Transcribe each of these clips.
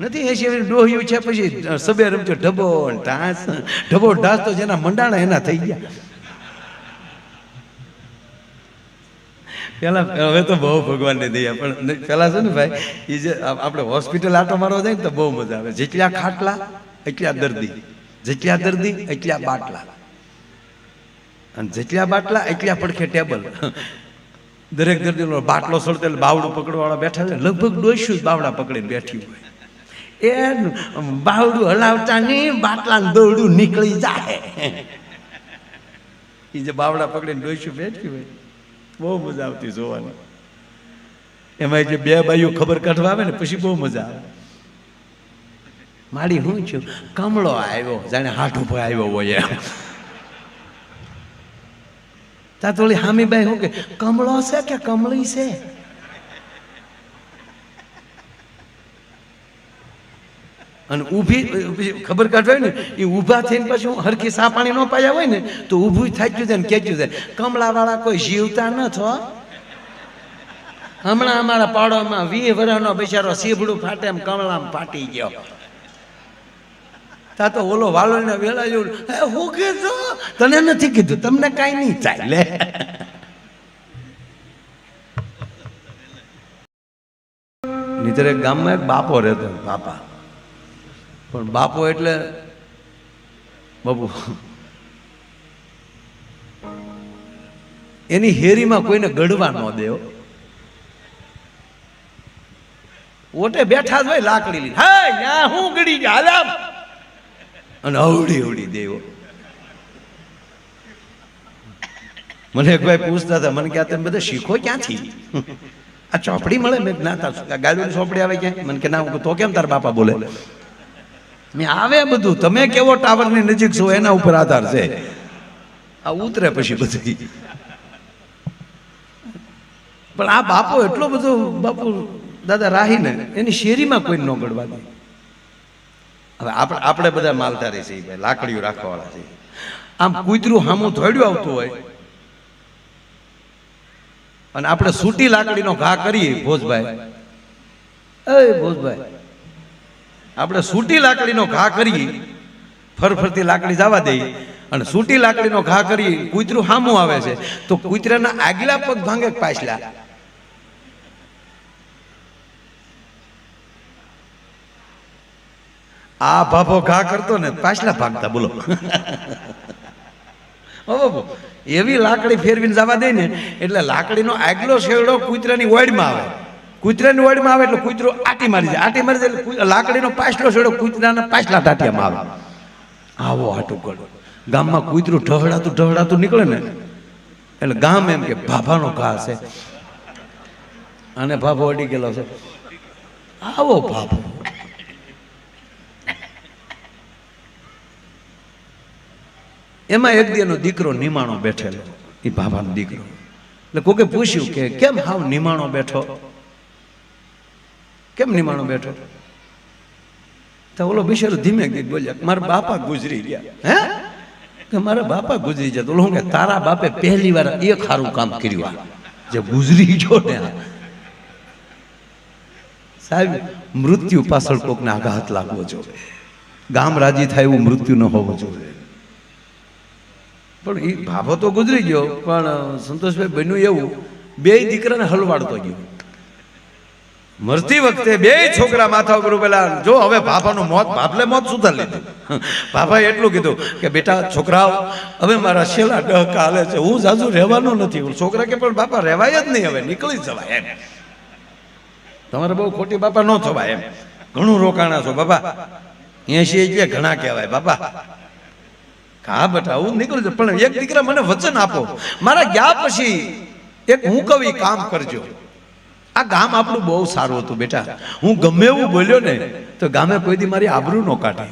નથી એસી ડોહ્યું છે, પછી સબે રમજો ઢબો ઢાસ. ઢબો ઢાસ તો જેના મંડાણા એના થઈ ગયા. પેલા, હવે તો બહુ ભગવાનને દયા, પણ પેલા છે ને ભાઈ એ જે આપણે હોસ્પિટલ આટો મારવા જાય ને તો બહુ મજા આવે. જેટલા ખાટલા, એટલા દર્દી. જેટલા દર્દી, એટલા બાટલા. અને જેટલા બાટલા, એટલા પડખે ટેબલ. દરેક દર્દીનો બાટલો સળતો એટલે બાવડું પકડવાળા બેઠા છે, લગભગ ડોઈશું જ બાવડા પકડીને બેઠી હોય. એ બાવડું હલાવતા નહીં બાટલા દોરડું નીકળી જાય એ જે બાવડા પકડીને દોઈશું બેઠી હોય બહુ મજા આવતી જોવાની. એમાં જે બે બાઈઓ ખબર કાઢવા આવે ને પછી બહુ મજા આવે. માડી હું છું? કમળો આવ્યો જાણે હાથ ઉપર આવ્યો હોય એમ. તા તો ઓલી હામી શું કે કમળો છે કે કમળી છે? અને ઊભી ખબર કાઢવાય ને એ ઊભા થઈને પછી હું હરખી સા પાણી ન પાયા હોય ને તો ઊભું થાક્યું જાય ને ખેંચ્યું થાય કમળાવાળા કોઈ જીવતા ન થો. હમણાં અમારા પાડોમાં વીહ વરાનો બિચારો સીબડું ફાટે એમ કમળામાં ફાટી ગયો. તા તો ઓલો વાલોને વેલા જેવું "હે, હું કીધું? તને નથી કીધું તમને કાંઈ નહીં થાય લે. નીતર ગામમાં એક બાપો રહેતો બાપા. પણ બાપો એટલે બાપુ. એની હેરીમાં કોઈને ગઢવા ન દેવો. ઓટે બેઠા જ હોય લાકડી હા ગડી અને અવડી અવડી દેવો. મને એક ભાઈ પૂછતા હતા, મને કે આ તમે બધા શીખો ક્યાંથી? આ ચોપડી મળે, મેં જ્ઞાતા તાર ચોપડી આવે ક્યાં મને કે, ના, હું તો કેમ તાર બાપા બોલે? આવે બધું. તમે કેવો ટાવરની નજીક છો, એના ઉપર આધાર છે. આ ઉતરે પછી બધી. પણ આ બાપો એટલો બધો બાપુ દાદા રાહીને એની શેરીમાં કોઈ ન ગળવા દે. હવે આપણે આપણે બધા માલધારી છીએ લાકડીઓ રાખવાવાળા છીએ. આમ કૂતરું હામું ધોડ્યું આવતું હોય. અને આપણે સૂટી લાકડીનો ઘા કરીએ, ભોજભાઈ. એ ભોજભાઈ આપણે સૂટી લાકડીનો ઘા કરીએ, ફરફરતી લાકડી જવા દઈએ અને સૂટી લાકડીનો ઘા કરી કૂતરું હામું આવે છે, તો કૂતરાના આગલા પગ ભાંગે પાછલા? આ ભાભો ઘા કરતો ને પાછલા ભાગતા, બોલો. બાપુ એવી લાકડી ફેરવીને જવા દે ને, એટલે લાકડીનો આગલો શેરડો કૂતરાની ઓળમાં આવે. કૂતરાની વાડીમાં આવે એટલે કૂતરો આટી મારી જાય. આટી મારી જાય લાકડીનો પાછલો છોડો કૂતરાના પાછલા ટાટિયામાં આવે. આવો આટું કરો ગામમાં કૂતરું ઢહડાતું ઢહડાતું નીકળે ને, એટલે ગામ એમ કે ભાભાનો ઘા છે. અને ભાભો અડી ગયેલો છે. આવો ભાભો. એમાં એક દીનો દીકરો નિમાણો બેઠેલો. એ ભાભાનો દીકરો. એટલે કોકે પૂછ્યું કે કેમ હાવ નિમાણો બેઠો? કેમ નિમાણો બેઠો? તો ઓલો બિચારો ધીમે ગીત બોલ્યા મારા બાપા ગુજરી ગયા. હે? કે મારા બાપા ગુજરી જતો ઓલો કે તારા બાપે પહેલી વાર એક સારું કામ કર્યું આ. જે ગુજરી ગયો ને સાહેબ, મૃત્યુ પાછળ કોકને આઘાત લાગવો જોઈએ. ગામ રાજી થાય એવું મૃત્યુ ન હોવું જોઈએ. પણ એ ભાભો તો ગુજરી ગયો. પણ સંતોષભાઈ બન્યું એવું. બે દીકરાને હલવાડતો ગયો. મરતી વખતે બે છોકરા માથા ઉપર ઉભેલા. જો હવે બાપાનું મોત, બાપલે મોત સુધાર લીધું. બાપાએ એટલું કીધું કે, બેટા, છોકરાઓ, હવે મારા છેલ્લા ડહ કાલે છે. હું જાજુ રહેવાનો નથી. છોકરા કે, પણ બાપા રહેવાય જ નહીં હવે. નીકળી જવાય એમ. તમારે બહુ ખોટી બાપા ન થવાય એમ. ઘણું રોકાણા છો, બાપા. એસી એટલે ઘણા કહેવાય, બાપા. હા, બેટા, હું નીકળું છું પણ એક દીકરા મને વચન આપો. મારા ગયા પછી એક હું કવિ કામ કરજો. આ ગામ આપણું બહુ સારું હતું બેટા. હું ગમે એવું બોલ્યો ને, તો ગામે કોઈ દી મારી આબરૂ ન કાઢે.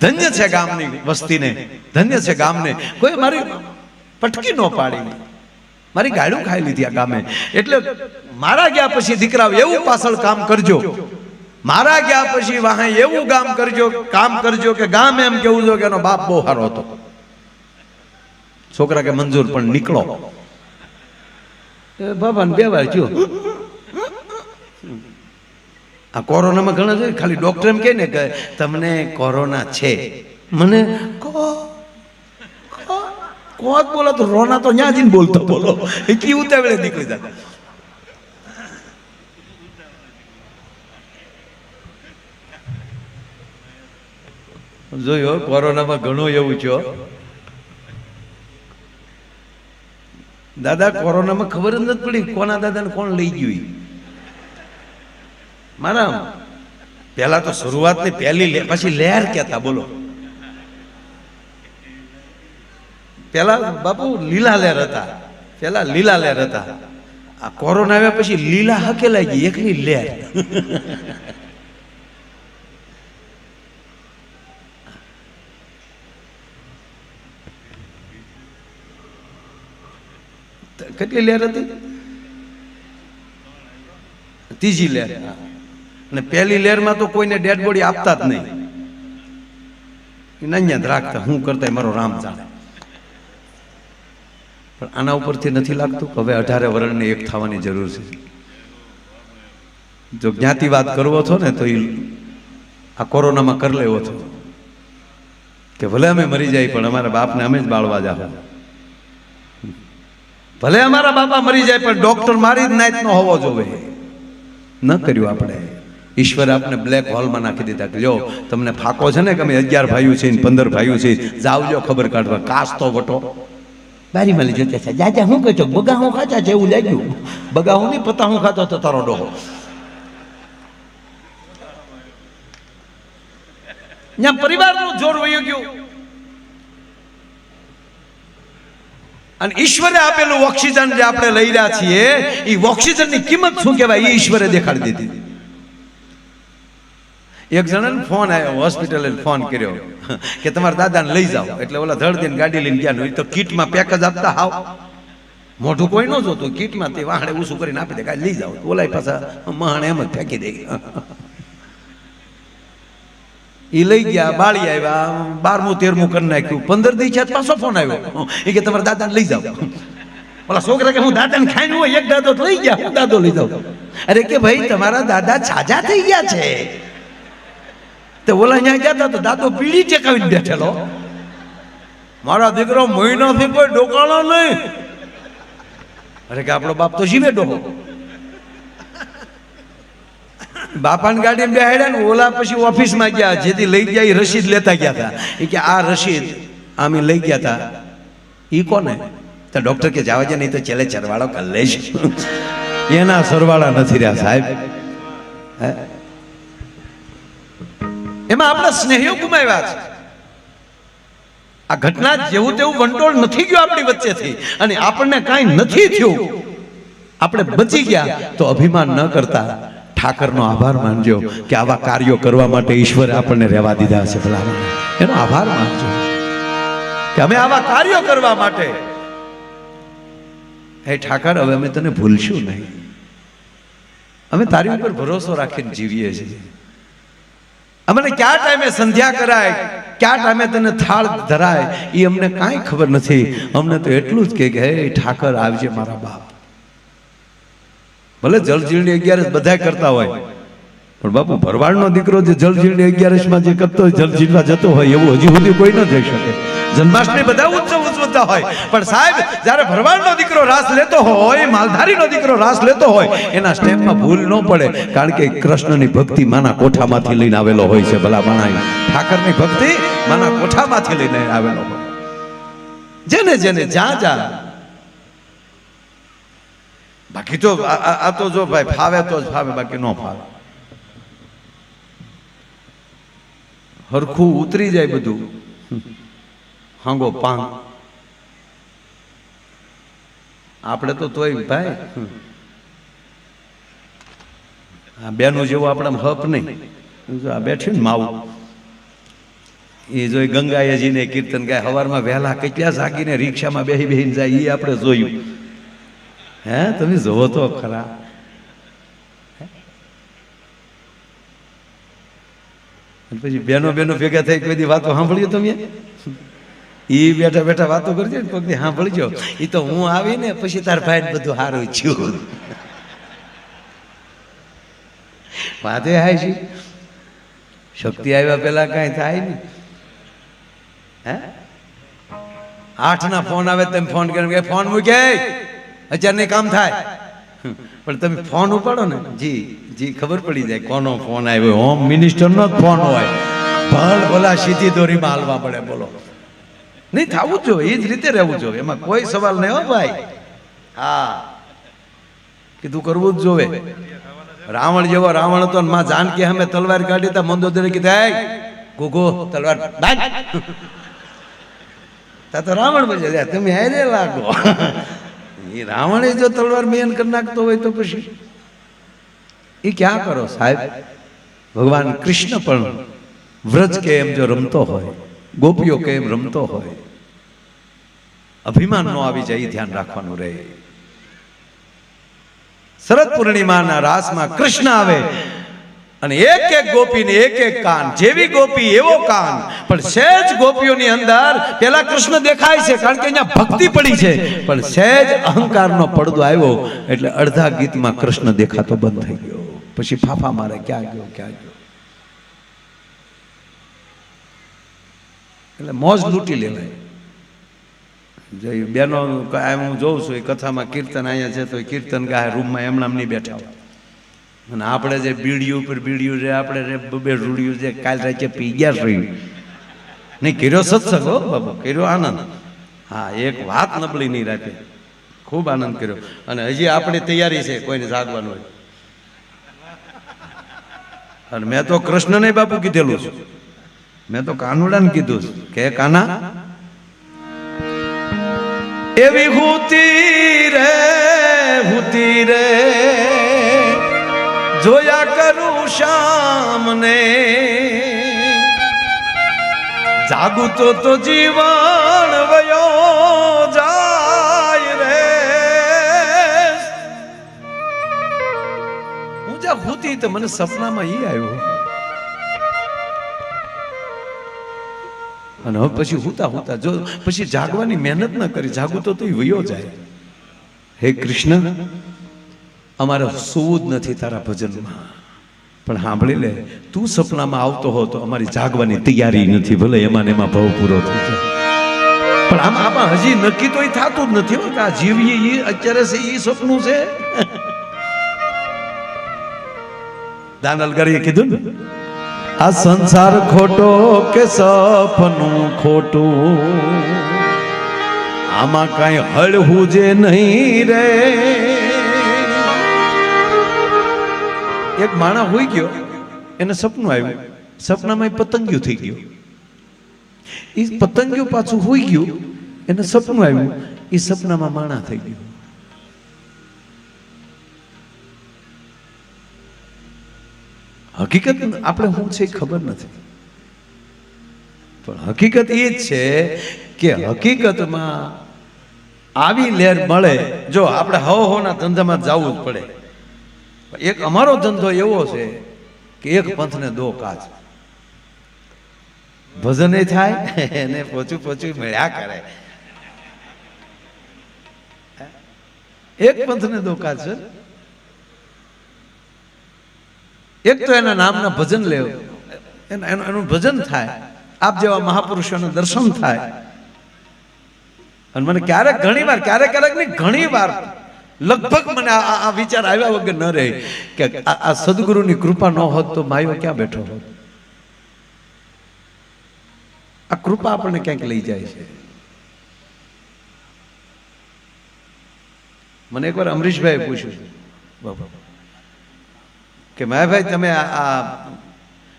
ધન્ય છે ગામની વસ્તીને, ધન્ય છે ગામને. કોઈ મારી પટકી ન પાડી. મારી ગાડું ખાઈ લીધી આ ગામે. એટલે મારા ગયા પછી દીકરા એવું પાછળ કામ કરજો. મારા ગયા પછી વાહે એવું કામ કરજો કામ કરજો કે ગામ એમ કેવું જો કે એનો બાપ બહુ સારો હતો. છોકરા કે મંજૂર પણ નીકળો. બાબાને બે વાર થયો આ કોરોનામાં ઘણા છે, ખાલી ડોક્ટર એમ કહે ને કે તમને કોરોના છે. મને કો, કો- કો બોલો તો રોના તો ન્યા જઈને બોલતો બોલો. એટલી ઉતાવળે નીકળી જતા જોયો, કોરોનામાં ઘણું એવું છે દાદા, કોરોનામાં ખબર જ નથી પડી કોના દાદાને કોણ લઈ ગયું. મારા પહેલા તો શરૂઆતની પહેલી પછી લહેર કહેતા, બોલો. પહેલા બાપુ લીલા લહેર હતા પહેલા લીલા લહેર હતા. આ કોરોના આવ્યા પછી લીલા હકેલાઈ ગઈ એકની લહેર કેટલી લહેર હતી? ત્રીજી લહેર. અને પહેલી લહેરમાં તો કોઈને ડેડ બોડી આપતા જ નહીં. અહીંયા જ રાખતા, હું કરતા મારો રામ જાણે. પણ આના ઉપરથી નથી લાગતું કે હવે અઢારે વર્ણને એક થવાની જરૂર છે. જો જ્ઞાતિવાદ કરવો છો ને તો એ આ કોરોનામાં કર લેવો છો. કે ભલે અમે મરી જાય, પણ અમારા બાપને અમે જ બાળવા જાવ ભલે અમારા બાપા મરી જાય, પણ ડોક્ટર મારી જ નાઈટ નો હોવો જોવે ન કર્યું આપણે. ઈશ્વરે આપણે બ્લેક હોલમાં નાખી દીધા કે જો તમને ફાકો છે ને કે અમે અગિયાર ભાઈઓ છે ને પંદર ભાઈઓ છે જાવજો ખબર કાઢવા. કાસ તો વટો. બારી માલી જતા છે જાજા હું કહો છો બગા હું ખાતા છે એવું લાગ્યું. બગા હું નહીં પતા હું ખાતો તો તારો ડોહો. ત્યાં પરિવારનું જોર વહી ગયું. અને ઈશ્વરે આપેલું ઓક્સિજન જે આપણે લઈ રહ્યા છીએ એ ઓક્સિજનની કિંમત શું કહેવાય? એ ઈશ્વરે દેખાડી દીધી. એક જણાને ફોન આવ્યો હોસ્પિટલે ફોન કર્યો. કે તમારા દાદાને લઈ જાઓ. એટલે ઓલા ધડ દઈને ગાડી લઈને ગયા તો કીટમાં પેક જ આપતા હાવ. મોઢું કોઈ ન જોતું, કીટમાં તે વાહણે ઊસું કરીને આપી દે, કાંઈ લઈ જાઓ. ઓલાય પાછા મહાણે એમ જ ફેંકી દે. એ લઈ ગયા, બાળી આવ્યા, બારમું, તેરમું કરી નાખ્યું. પંદર દી છે પાછો ફોન આવ્યો. એ કે તમારા દાદાને લઈ જાઓ. ઓલા છોકરા કે હું દાદાને ખાઈને હોય, એક દાદો લઈ ગયા, હું દાદો લઈ જાઉં. અરે કે ભાઈ, તમારા દાદા છાજા થઈ ગયા છે. તે ઓલા ગયા હતા તો દાદો પીડી ટેકાવીને બેઠેલો મારા દીકરો મહિનાથી કોઈ ડોકાણો નહીં. અરે કે આપણો બાપ તો જીવે ડોહો. બાપાની ગાડી બેહાડ્યા ને ઓલા પછી ઓફિસમાં ગયા, જેથી લઈ ગયા એ રસીદ લેતા ગયા હતા એ કે આ રસીદ આમે લઈ ગયા હતા એ કોને? તો ડોક્ટર કે જાવા છે નહીં તો ચેલે ચરવાળો કરી લઈશ. એના સરવાળા નથી રહ્યા સાહેબ. હે? એમાં આપણા સ્નેહીઓ ગુમાવ્યા છે. આ ઘટના જેવું તેવું વંટોળ નથી ગયો આપણી વચ્ચેથી. અને આપણને કાંઈ નથી થયું. આપણે બચી ગયા તો અભિમાન ન કરતા. ઠાકરનો આભાર માનજો કે આવા કાર્યો કરવા માટે ઈશ્વરે આપણને રહેવા દીધા છે એનો આભાર માનજો. કે અમે આવા કાર્યો કરવા માટે. હે ઠાકર, હવે અમે તને ભૂલશું નહીં. અમે તારી ઉપર ભરોસો રાખીને જીવીએ છીએ. અમને કયા ટાઈમે સંધ્યા કરાય? કયા ટાઈમે તને થાળ ધરાય? એ અમને કાંઈ ખબર નથી. અમને તો એટલું જ કે હે, ઠાકર, આવજે મારા બાપ. ભલે જળજીલની અગિયારસ બધા કરતા હોય, પણ બાપુ, ભરવાડનો દીકરો જે જળજીલની અગિયારસમાં જે કરતો હોય જળજીલવા જતો હોય, એવું હજી સુધી કોઈ ન થઈ શકે. જન્માષ્ટમી બધા ઉત્સવ ઉજવતા હોય. પણ સાહેબ, જ્યારે ભરવાડનો દીકરો રાસ લેતો હોય, માલધારીનો દીકરો રાસ લેતો હોય, એના સ્ટેપમાં ભૂલ ન પડે. કારણ કે કૃષ્ણની ભક્તિ માના કોઠામાંથી લઈને આવેલો હોય છે, ભલા માણા ઠાકરની ભક્તિ માના કોઠામાંથી લઈને આવેલો હોય. જેને જેને જ્યાં જ્યાં બાકી તો આ- તો જો ભાઈ ફાવે તો જ ફાવે, બાકી ન ફાવે. હરખું ઉતરી જાય બધું. હાંગો પાંગ. આપણે તો તોય ભાઈ આ બેનું જેવું આપણે હપ નહીં. આ બેઠી ને માવું. એ જોઈ ગંગાયજીને કીર્તન ગાય સવારમાં વહેલા કેટલા જાગીને રિક્ષામાં બેહી બેહીને જાય એ આપણે જોયું. હે, તમે જોવો તો ખરા. પછી બેનો બેનો ભેગા થઈ કોઈ વાતો સાંભળ્યો તમે? ઈ બેઠા બેઠા વાતો કરજો ને કોઈક દી સાંભળજો. એ તો હું આવીને પછી તાર ભાઈ બધું સારું છું વાતે હાય છે શક્તિ આવ્યા પહેલા કાંઈ થાય નહીં. હે? આઠના ફોન આવે તમે ફોન કરીને કે, ફોન મૂકે. અત્યારે નહીં કામ થાય. પણ તમે ફોન ઉપાડો ને. જી જી, ખબર પડી જાય કોનો ફોન આવ્યો. હોમ મિનિસ્ટરનો જ ફોન હોય. ભલ ભલા સીધી દોરીમાં હાલવા પડે, બોલો. નહીં, થવું જોઈએ, એ જ રીતે રહેવું જોઈએ. એમાં કોઈ સવાલ નહીં હો ભાઈ. હા. કીધું કરવું જ જોવે રાવણ જેવો રાવણ હતો માં જાનકી અમે તલવાર કાઢી તા મંદોદરે કીધા ગોગો તલવાર તો રાવણ બજે તમે હારે લાગો. એ રાવણે જો તલવાર મેન કરી નાખતો હોય તો પછી એ ક્યાં કરો સાહેબ? ભગવાન કૃષ્ણ પણ વ્રજ કે એમ જો રમતો હોય ગોપીઓ કેમ રમતો હોય? અભિમાન નો આવી જાય ધ્યાન રાખવાનું રહે. શરદ પૂર્ણિમાના રાસમાં કૃષ્ણ આવે અને એક એક ગોપીને એક એક કાન, જેવી ગોપી એવો કાન. પણ સહેજ ગોપીઓની અંદર પેલા કૃષ્ણ દેખાય છે, કારણ કે અહીંયા ભક્તિ પડી છે. પણ સહેજ અહંકારનો પડદો આવ્યો, એટલે અડધા ગીતમાં કૃષ્ણ દેખાતો બંધ થઈ ગયો. પછી ફાફા મારે ક્યાં ગયો ક્યાં ગયો? એટલે મોજ લૂંટી લેવાય. જે બેનો હું જોઉં છું, એ કથામાં કીર્તન અહીંયા છે, તો એ કીર્તન ગાય રૂમમાં એમણા નહીં બેઠા અને આપણે જે બીડિયું ઉપર બીડિયું છે આપણે રે બબે રૂડિયું છે કાલ રાતે પી ગયા રહ્યું નહીં, કર્યો સત્સંગ હો બાબુ, કર્યો આનંદ. હા, એક વાત નબળી નહીં રાખે. ખૂબ આનંદ કર્યો. અને હજી આપણી તૈયારી છે, કોઈને જાગવાનું હોય. અને મેં તો કૃષ્ણને બાપુ કીધેલું છે. મેં તો કાનુડાને કીધું કે કાના? એવી હુતી રે હુતી રે, જોયા કરું શામને. જાગું તો તો જીવન વયો જાય રે. હું જ્યાં હુતી તો મને સપનામાં ઈ આવ્યો. અને હવે પછી હુતા હુતા, જો પછી જાગવાની મહેનત ન કરી જાગું તો તું વયો જાય. હે કૃષ્ણ, અમારે સૂવું જ નથી તારા ભજનમાં. પણ સાંભળી લે, તું સપનામાં આવતો હો તો અમારી જાગવાની તૈયારી નથી, ભલે એમાં એમાં ભાવ પૂરો થઈ પણ આમાં આમાં હજી નક્કી તો એ થતું જ નથી કે આ જીવીએ એ અત્યારે છે એ સપનું છે. દાનલગરીએ કીધું ને? આ સંસાર ખોટો કે સપનું ખોટું? આમાં કઈ હળવું જે નહીં રે. એક માણા હોઈ ગયો, એને સપનું આવ્યું. સપનામાં પતંગિયું થઈ ગયું. એ પતંગિયું પાછું હોઈ ગયું, એને સપનું આવ્યું. એ સપનામાં માણા થઈ ગયું. હકીકત આપણે શું છે ખબર નથી. પણ હકીકત એ જ છે કે હકીકતમાં આવી લહેર મળે જો આપણે હવ હોના ધંધામાં જવું જ પડે. એક અમારો ધંધો એવો છે કે એક પંથને દો કાચ. ભજન થાય, એને પોચું પોચું મળ્યા કરે. એક પંથને દો કાચ છે એક તો એના નામના ભજન લેવ. એના એનું ભજન થાય. આપ જેવા મહાપુરુષોના દર્શન થાય. અને મને ક્યારેક ઘણી વાર ક્યારેક ક્યારેક નહીં ઘણી વાર લગભગ મને આ વિચાર આવ્યા વગર ન રહે કે આ સદગુરુની કૃપા ન હોત તો માયો ક્યાં બેઠો હોત? આ કૃપા આપણને ક્યાંક લઈ જાય છે. મને એકવાર અમરીશભાઈ પૂછ્યું. બાબા કે માયાભાઈ, તમે આ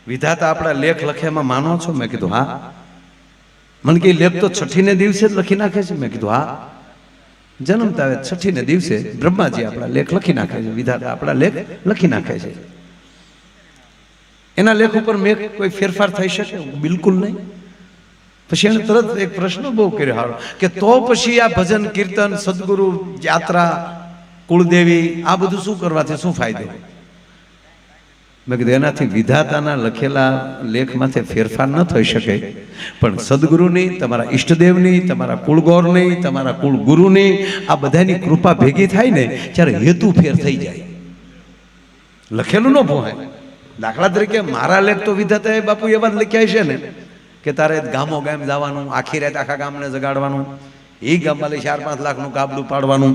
વિધાતા આપણા લેખ લખ્યામાં માનો છો? મેં કીધું, હા. મને કે લેખ તો છઠ્ઠીને દિવસે જ લખી નાખે છે. મેં કીધું, હા. જન્મતા આવે છઠ્ઠીને દિવસે બ્રહ્માજી આપણા લેખ લખી નાખે છે. વિધાતા આપણા લેખ લખી નાખે છે. એના લેખ ઉપર મેં કોઈ ફેરફાર થઈ શકે? બિલકુલ નહીં. પછી એને તરત એક પ્રશ્ન બહુ કર્યો હારો, કે તો પછી આ ભજન, કીર્તન, સદગુરુ, યાત્રા, કુળદેવી, આ બધું શું કરવાથી શું ફાયદો? મેં કીધું, એનાથી વિધાતાના લખેલા લેખમાંથી ફેરફાર ન થઈ શકે. પણ સદગુરુની, તમારા ઈષ્ટદેવની, તમારા કુળગૌરની, તમારા કુળગુરુની, આ બધાની કૃપા ભેગી થાય ને, ત્યારે હેતુ ફેર થઈ જાય. લખેલું ન ભોહાય દાખલા તરીકે, મારા લેખ તો વિધાતાએ બાપુ એવા જ લખ્યા છે ને, કે તારે ગામો ગામ જવાનું, આખી રાત આખા ગામને જગાડવાનું એ ગામમાં લઈ ચાર પાંચ લાખનું કાબડું પાડવાનું.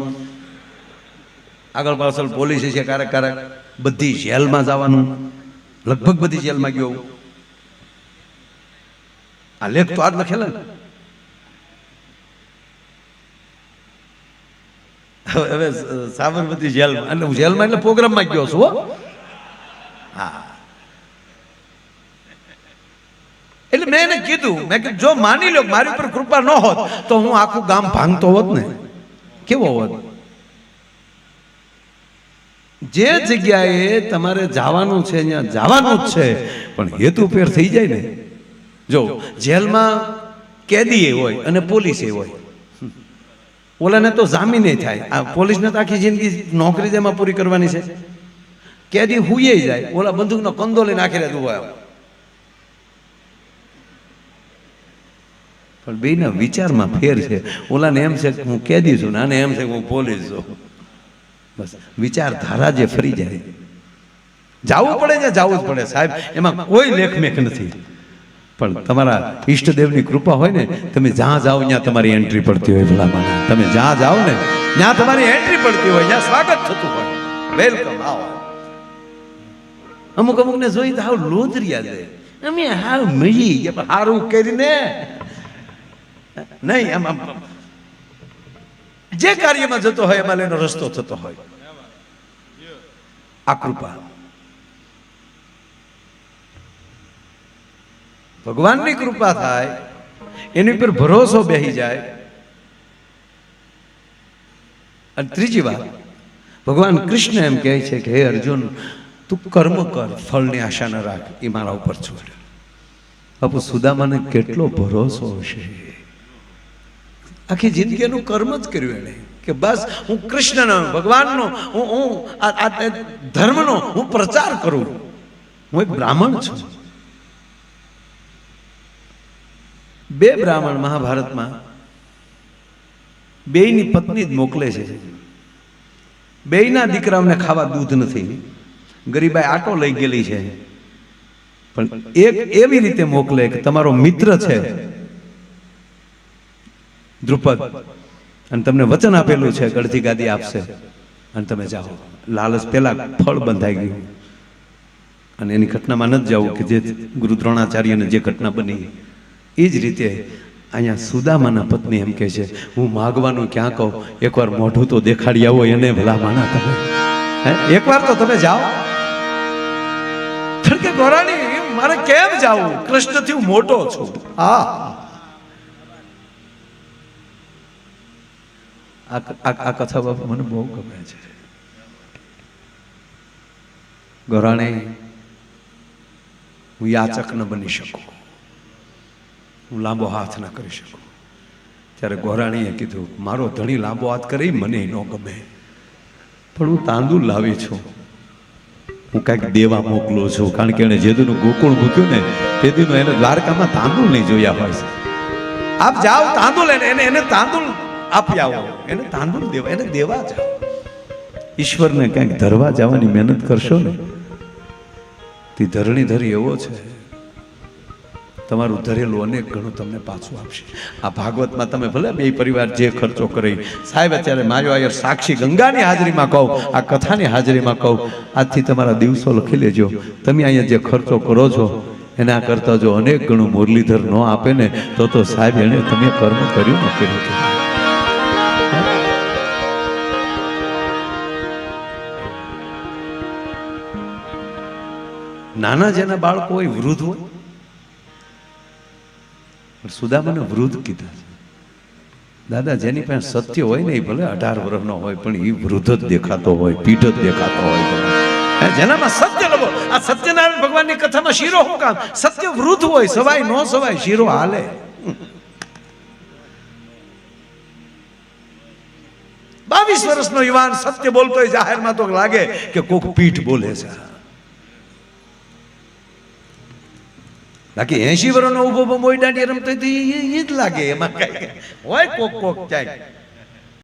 આગળ પાછળ પોલીસ છે, ક્યારેક ક્યારેક. બધી જેલમાં જવાનું. લગભગ બધી જેલમાં ગયો. આ લેખ તો આજ લખેલા. ને હવે સાબરમતી જેલમાં. એટલે જેલમાં એટલે પ્રોગ્રામમાં ગયો છું, હા. એટલે મેં એને કીધું, મેં કીધું, જો માની લો મારી ઉપર કૃપા ન હોત, તો હું આખું ગામ ભાંગતો હોત ને. કેવો હોત? જે જગ્યાએ તમારે જવાનું છે ત્યાં જવાનું જ છે, પણ હેતુ ફેર થઈ જાય ને. જો, જેલમાં કેદી હોય અને પોલીસે હોય. ઓલાને તો જામીને થાય. આ પોલીસને તો આખી જિંદગી નોકરી જેમાં પૂરી કરવાની છે. કેદી હુઈએ જાય, ઓલા બંદૂકનો કંદો લઈને નાખી રહેતું હોય. પણ બેના વિચારમાં ફેર છે. ઓલાને એમ છે કે હું કેદી છું ને આને એમ છે કે હું પોલીસ છું. બસ. વિચારધારા જે ફરી જાય. જાવું પડે ને જાવું જ પડે. સાહેબ, એમાં કોઈ લેખમેખ નથી. પણ તમારા ઈષ્ટદેવની કૃપા હોય ને, તમે જ્યાં જાઓ ત્યાં તમારી એન્ટ્રી પડતી હોય ભલામાં તમે જ્યાં જાઓ ને, ત્યાં તમારી એન્ટ્રી પડતી હોય. ત્યાં સ્વાગત થતું હોય. વેલકમ, આવો. અમુક ને જોઈ તો હાવ લોધરિયા છે અમે હાવ મળી હારું કરીને. નહીં આમ. જે કાર્યમાં જતો હોય, એમાં એનો રસ્તો થતો હોય. આ કૃપા. ભગવાનની કૃપા થાય, એની પર ભરોસો બેહી જાય. અને ત્રીજી વાત, ભગવાન કૃષ્ણ એમ કહે છે કે, હે અર્જુન, તું કર્મ કર, ફળની આશા ન રાખ, એ મારા ઉપર છોડ. બાપુ, સુદામાને કેટલો ભરોસો હશે? આખી જિંદગીનું કર્મ જ કર્યું એણે. કે બસ હું કૃષ્ણનો, ભગવાનનો, હું હું આ ધર્મનો હું પ્રચાર કરું. હું એક બ્રાહ્મણ છું. બે બ્રાહ્મણ મહાભારતમાં બેયની પત્ની જ મોકલે છે. બેયના દીકરાઓને ખાવા દૂધ નથી. ગરીબાઈ આટો લઈ ગયેલી છે. પણ એક એવી રીતે મોકલે કે તમારો મિત્ર છે. દ્રુપદ. અને તમને વચન આપેલું છે ગળથી ગાદી આપશે. અને તમે જાઓ. લાલચ પેલા ફળ બંધાઈ ગયું. અને એની ઘટનામાં નથી જાવું કે જે ગુરુ દ્રોણાચાર્યને જે ઘટના બની. એ જ રીતે અહીંયા સુદામાના પત્ની એમ કહે છે, હું માગવાનું ક્યાં કહું? એકવાર મોઢું તો દેખાડી આવો એને ભલા માના તમે. હે? એકવાર તો તમે જાઓ. કે ગોરાણી, મારે કેમ જાવું? કૃષ્ણથી હું મોટો છું. હા. આ કથા બાપા મને બહુ ગમે છે. ગોરાણે હું યાચક ન બની શકું. હું લાંબો હાથ ના કરી શકું. ત્યારે ગોરાણીએ કીધું, મારો ધણી લાંબો હાથ કરી મને ન ગમે. પણ હું તાંદુલ લાવી છું. હું કાંઈક દેવા મોકલું છું. કારણ કે એણે જેદુનું ગોકુળ મૂક્યું ને તે દીનું એને દ્વારકામાં તાંદુલ નહીં જોયા હોય. આપ જાઓ તાંદુલ એને એને તાંદુલ આપી આવો એને તાંદુલ દેવા, એને દેવા જાઓ ઈશ્વરને કંઈક ધરવા જવાની મહેનત કરશો ને? તે ધરણીધર એવો છે. તમારું ધરેલું અનેક ઘણું તમને પાછું આપશે. આ ભાગવતમાં તમે ભલે બે પરિવાર જે ખર્ચો કરે, સાહેબ અત્યારે માયો આયર સાક્ષી ગંગાની હાજરીમાં કહું, આ કથાની હાજરીમાં કહું, આજથી તમારા દિવસો લખી લેજો. તમે અહીંયા જે ખર્ચો કરો છો, એના કરતાં જો અનેક ગણું મુરલીધર ન આપે ને, તો તો સાહેબ એણે તમે કર્મ કર્યું ન નાના જેના બાળકો હોય, વૃદ્ધ હોય. પણ સુદામાને વૃદ્ધ કીધા છે. દાદા, જેની પાસે સત્ય હોય ને એ ભલે અઢાર વર્ષનો હોય, પણ એ વૃદ્ધ જ દેખાતો હોય પીઠ જ દેખાતો હોય. જેનામાં સત્ય લગો આ સત્યનારાયણ ભગવાનની કથામાં શીરો શું કામ? સત્ય વૃદ્ધ હોય, સવાય નો સવાય શીરો હાલે. બાવીસ વર્ષનો યુવાન સત્ય બોલતો હોય, જાહેરમાં તો લાગે કે કોક પીઠ બોલે છે. બાકી એસી વર્ષનો ઊભો ઊભો મોઈ દાંડી રમતો એ જ લાગે, એમાં કઈ હોય કોક કોક ક્યાંક